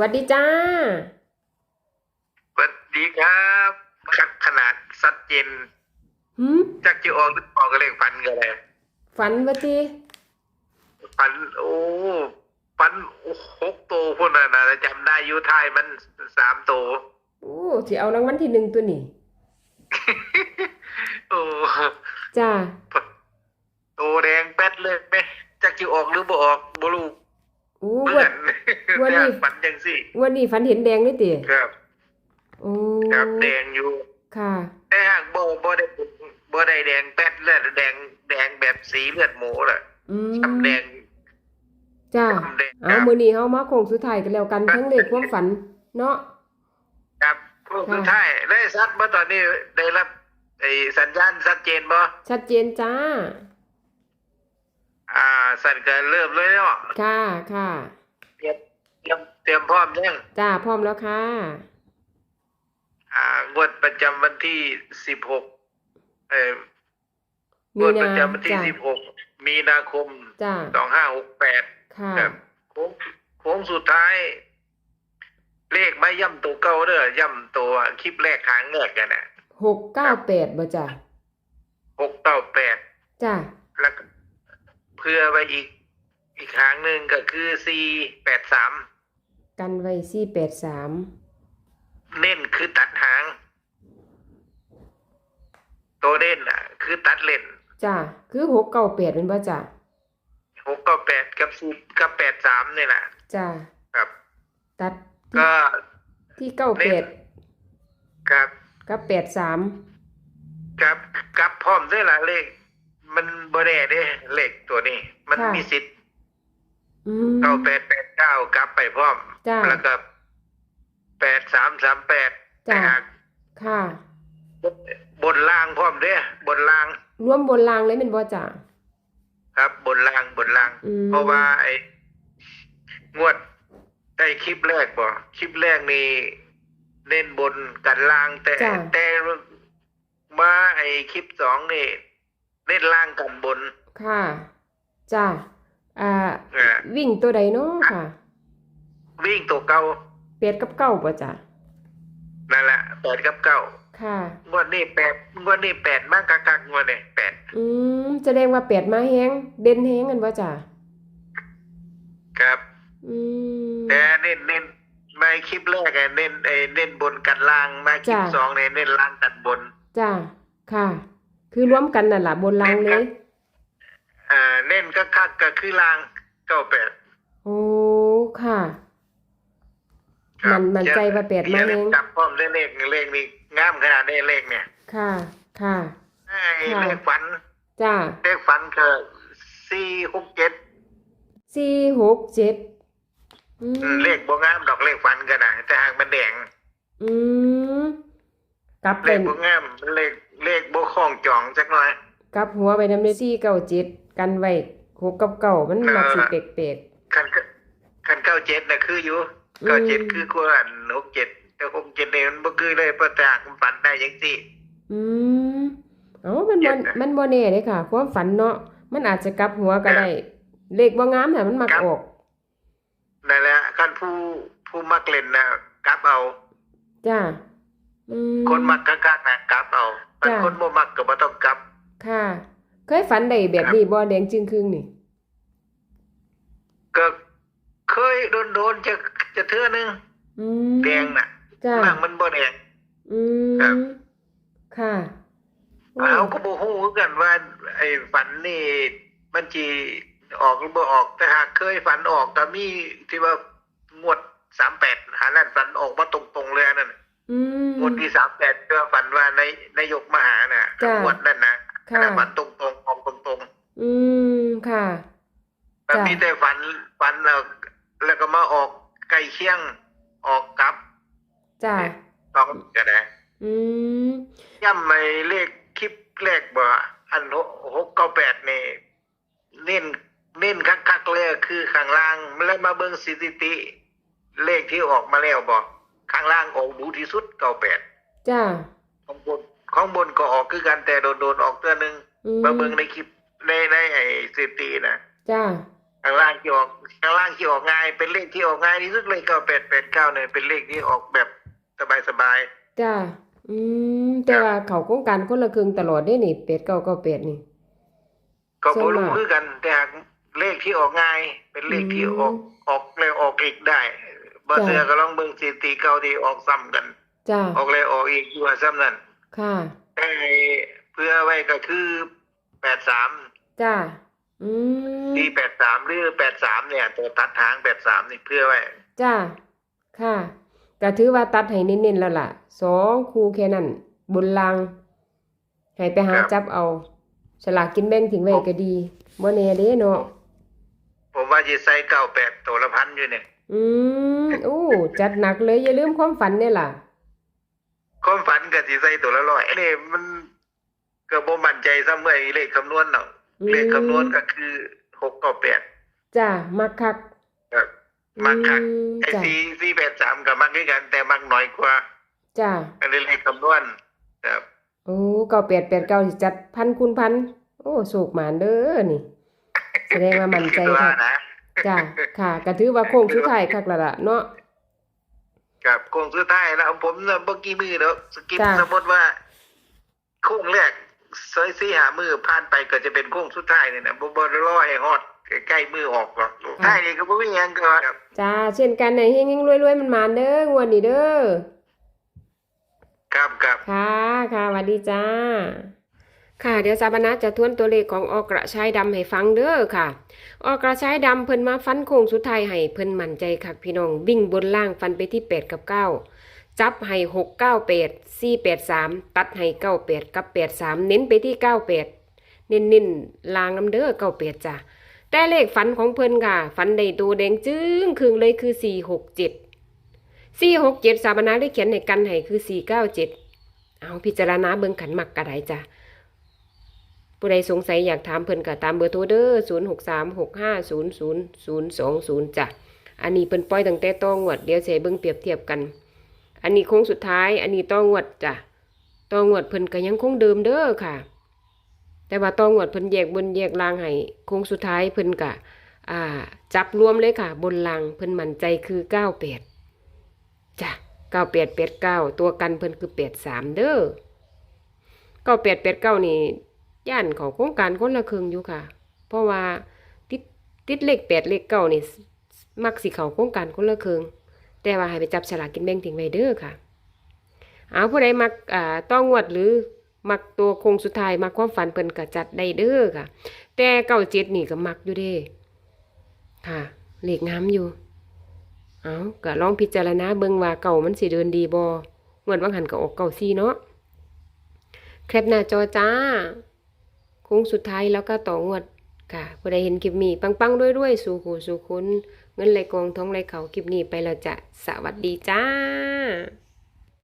หวัดดีจ้าสวัสดีครับครับขนาดสัดเจนหืมจักจะออกหรือออกก็เลขฟันกันเลยฝันวะจีฟันโอ้ฟันหกตัวพวกนั้นนะจำได้อยูไทายมันสามตัวโอ้ที่เอารางวัลที่หนึ่งตัวนี่โอ้จ้าตัวแดงแป๊ดเลยไหมจักจะออกหรือบ่ออกบ่รู้ โอ้เพื่วัอนนวันนี้ฟันจังสิวันนี้ฝันเห็นแดงเลยติครับโอ้ครับแดงอยู่ค่ะ แต่หากบ่บ่ได้บ่ได้แดงแป๊ดเลยแดงแดงแบบสีเลือดหมูล่ะอืมช้ำแดงจ้าช้ำแดงคเอารับมื้อนี้เฮามาโค้งสุดท้ายกันแล้วกันทั้งเลขความฝัน เนาะครับพวกสุดท้ายได้ซัดเมื่อตอนนี้ได้รับไอ้สัญญาณชัดเจนบ่ชัดเจนจ้า อ่า สั่นก็เริ่มเลยเนาะค่ะค่ะเตรียมเตรียมเตรียมพร้อมยังจ้าพร้อมแล้วค่ะ อ่างวดประจำวันที่สิบหกเอ่องมีวดนาประจำวันที่จ้าสิบหกมีนาคมจ้าสองห้าหกแปดค่ะ ครับโค้งโค้งสุดท้าย เลขไม่ย่ำตัวเก่าเด้อย่ำตัวคลิปแรกหางแรกกันน่ะหกเก้าแปดบ่จ้าหกเก้าแปด จ้าแล้วก็ เพื่อไปอีกอีกหางหนึ่งก็คือสี่แปดสามกันไว้สี่แปดสามเน้นคือตัดหาง ตัวเล่นอะ คือตัดเล่นจ้าคือหกเก้าแปดเป็นบ่จ้าหกก็แปดกับสิบกับแปดสามนี่แหละจ้าครับ ตัดที่ก็ที่เก้าแปดครับกับแปดสามกับกับพร้อมด้วยล่ะเลข มันบ่แน่เด้เลขตัวนี้ มันมีสิทธิ์อืม เก้าแปดแปดเก้ากลับไปพร้อม จ้าแล้วก็แปดสามสามแปดจ้ะ แต่หากค่ะ บนล่างพร้อมเด้บนล่างรวมบนรางเลยเป็นบ่จ้าครับ บนล่างบนล่าง อืมเพราะว่าไอ้งวดได้คลิปแรกบ่คลิปแรกนี่เน้นบนกันล่างแต่ จ้ะ แต่มาไอ้คลิปสองนี่ เน้นล่างกันบน ค่ะจ้าอ่าเอ่อวิ่งตัวใดเนาะค่ะวิ่งตัวเก่าแปดกับเก้าบ่จ้านั่นแหละแปดกับเก้าค่ะ งวดนี้แปดงวดนี้แปดมากกักกักงวดนี้แปดอืมแสดงว่าแปดมาแฮงเด่นแฮงกันบ่จ้าครับ อืม แต่เน้นเน้นในคลิปแรกไอ้เน้นไอ้เน้นบนกันล่างมาคลิปจ้ะ สองเนี่ยเน้นล่างกันบน จ้าค่ะ คือรวมกันนั่นล่ะบนรางเลย อ่าเน้นก็คักก็คือล่างเก้าแปดโอ้ค่ะครับมันมันใจว่าแปดมาอย่แฮลืงจับพร้อมเลขเลขเลขนี่งามขนาดนี้เลขเนี่ยค่ะ ค่ะ ไอ้ค่ะ เลขฝันจ้าเลขฝันคือสี่หกเจ็ดสี่หกเจ็ดอืมเลขบ่งามดอกเลขฝันก็ได้แต่หากมันแดง อืมกลับเลเป็ขนบ่งามเลข เลขบ่คล้องจองจักหน่อย กลับหัวไปนำในสี่เก้าเจ็ดกันไว้หกกับเก้ามันมักสิแปลกคันคันเก้าเจ็ดน่ะคืออยู่อืมเก้าเจ็ดคือกว่าหกเจ็ดแต่หกเจ็ดเนี่ยมันบ่คือเลยเพราะแต่หากมันฝันได้จังซี่ๆอืมเอ้ามันเจ็บ่ดนะมันบ่แน่เด้ค่ะความฝันเนาะมันอาจจะกลับหัวก็ได้ เลขบ่งามแต่มันมักครับออกนั่นแหละคันผู้ผู้มักเล่นน่ะกลับเอา จ้าอืมคนมักกักๆน่ะกลับเอา แต่จ้ะคนบ่มักก็บ่ต้องกลับ ค่ะ เคยฝันได้แบบนี้บ่แดงจึงครึ่งนี่ ก็เคยโดนๆจะจะเทื่อนึงอืมแดงน่ะจ้าบางมันบ่แดงอืครับมค่ะโอ้เราก็บ่ฮู้คือกันว่า ไอ้ฝันนี่ มันสิออกหรือบ่ออกแต่หากเคยฝันออกก็มีที่ว่างวด38หานั่นฝันออกมาตรงๆเลยอัน นั่นอืมงวดที่38ก็ฝันว่าในนายกมาหาน่ะจ้ะงวดนั่นนะค่ะอันนั้นฝันตรงๆออกตรงอืมค่ะๆแต่จ้ะมีแต่ฝันฝันแล้วแล้วก็มาออกใกล้เคียงออกกลับจ้าต้องก็ได้อืมย่ำไม่เลขคลิปแรกบ่อันหกเก้าแปดนี่เน้นเน้นคักๆเลยคือข้างล่างแล้วมาเบิ่งสถิติ เลขที่ออกมาแล้วบ่ ข้างล่างออกดูที่สุดเก้าแปดจ้าข้างบนข้างบนก็ออกคือกันแต่โดนๆออกตัวหนึ่งอืมมาเบิ่งในคลิปในในไอ้สถิตินะจ้าเอข้างล่างที่ออกข้างล่างที่ออกง่ายเป็นเลขที่ออกง่ายที่สุดเลยเก้าแปดแปดเก้าเนี่ยเป็นเลขที่ออกแบบสบายสบายจ้าอืมแต่ว่าเขาโครงการคนละครึ่งตลอดเด้นี่เป็ดเก้าเก้าเป็ดนี่ๆก็ส่บ่วนรู้มากคือกันแต่หากเลขที่ออกง่าย เป็นเลขที่ออกอืมออกเลยออกอีกได้ บ่จ้ะเสือก็ลองเบิ่งสถิติเก่าที่ออกซ้ำกันจ้าออกเลยออกอีกอยู่ว่าซ้ำนั่นค่ะแต่เพื่อไว้ก็คือแปดสามจ้าอืมที่แปดสามหรือแปดสามเนี่ย ตัวตัดทางแปดสามนี่เพื่อไว้จ้าค่ะก็ถือว่าตัดให้เน้นๆแล้วล่ะสองคู่แค่นั้นบนลางให้ไปหาจับเอาฉลากกินแบ่งทิ้งไว้ก็ดีบ่แน่เด้เนาะผมว่าจะใส่เก้าแปดตัวละพันอยู่เนี่ย อืมอู้จัดหนักเลย อย่าลืมความฝันเนี่ยล่ะ ความฝันกับสิใส่ตัวละร้อยนี่มันก็บ่มั่นใจซ้ำเมื่อเลขคำนวณเนาะอืม เลขคำนวณก็คือหกเก้าแปดจ้ามักคักครับมักคักอืมไอ้จ้าสี่สี่แปดสามกับมักด้วยกันแต่มักน้อยกว่าจ้าอันนี้เลขคำนวณครับโอ้เก้าแปดแปดเก้าสิจัดพันคูณพันโอ้โศกหมานเด้อนี่ แสดงว่ามั่นใจคิดว่าค่ะนะ จ้าค่ะก็ถือว่าโค้งสุดท้ายคักแล้วล่ะเนาะครับโค้งสุดท้ายแล้วผมน่ะบ่กี่มือแล้วสกิปจ้ะ สมมติว่าโค้งแรกซอยสี่หามือผ่านไปก็จะเป็นโค้งสุดท้ายนี่นะบ่บ่รอให้ฮอดใกล้ๆมือออกหรอกท้ายนี่ก็บ่มีหยังก็ครับ จ้าเช่นกันให้เฮงๆรวยๆมันมานเด้องวดนี้เด้อ ครับครับ ค่ะ ค่ะสวัสดีจ้า ค่ะเดี๋ยวสาบนะจะทวนตัวเลขของออกระชายดำให้ฟังเด้อค่ะ ออกระชายดำเพิ่นมาฟันโค้งสุดท้ายให้เพิ่นมั่นใจคักพี่น้องวิ่งบนล่างฟันไปที่ 8 กับ 9 จับให้ 6 9 8 4 8 3 ตัดให้ 9 8 กับ 8 3 เน้นไปที่ 9 8 เน้นๆลางน้ำเด้อ9 8จ้ะแต่เลขฝันของเพิ่นค่ะฝันได้ตัวแดงจึ้งครึ่งเลยคือ 4 6 7 4 6 7สาบนะได้เขียนให้กันให้คือ 4 9 7 เอาพิจารณาเบิ่งขันมักกระไดจ้ะ ผู้ใดสงสัยอยากถามเพิ่นก็ตามเบอร์โทรเด้อ0 6 3 6 5 0 0 0 2 0จ้ะ อันนี้เพิ่นปล่อยตั้งแต่ต้องวด เดี๋ยวเสเบิ่งเปรียบเทียบกัน อันนี้โค้งสุดท้าย อันนี้ต้องวดจ้ะต้องวดเพิ่นก็ยังคงเดิมเด้อค่ะ แต่ว่าต้องวดเพิ่นแยกบนแยกล่างให้โค้งสุดท้ายเพิ่นก็อ่า จับรวมเลยค่ะ บนล่างเพิ่นมั่นใจคือ98จ้ะ9889ตัวกันเพิ่นคือ83เด้อ9889นี่ ย่านเขาโครงการคนละครึ่งอยู่ค่ะ เพราะว่าติดติดเลขแปดเลขเก้านี่มักสิเขาโครงการคนละครึ่งแต่ว่าให้ไปจับฉลากกินแบ่งทิ้งไว้เด้อค่ะ เอาผู้ใดมักอ่าต้องงวดหรือมักตัวโคงสุดท้ายมักความฝันเพิ่นก็จัดได้เด้อค่ะ แต่เก้าเจ็ดนี่ก็มักอยู่เด้ ค่ะเลขงามอยู่ เอาก็ลองพิจารณาเบิ่งว่าเก่ามันสิเดินดีบ่งวดบางหันก็ออกเก่าซี่เนาะแคปหน้าจอจ้า โค้งสุดท้ายแล้วก็ต่องวดค่ะผู้ใดเห็นคลิปนี้ ปังๆด้วยๆสู่หูสู่คุณเงินไหลกองท้องไหลเขาคลิปนี้ไปเราจะสวัสดีจ้า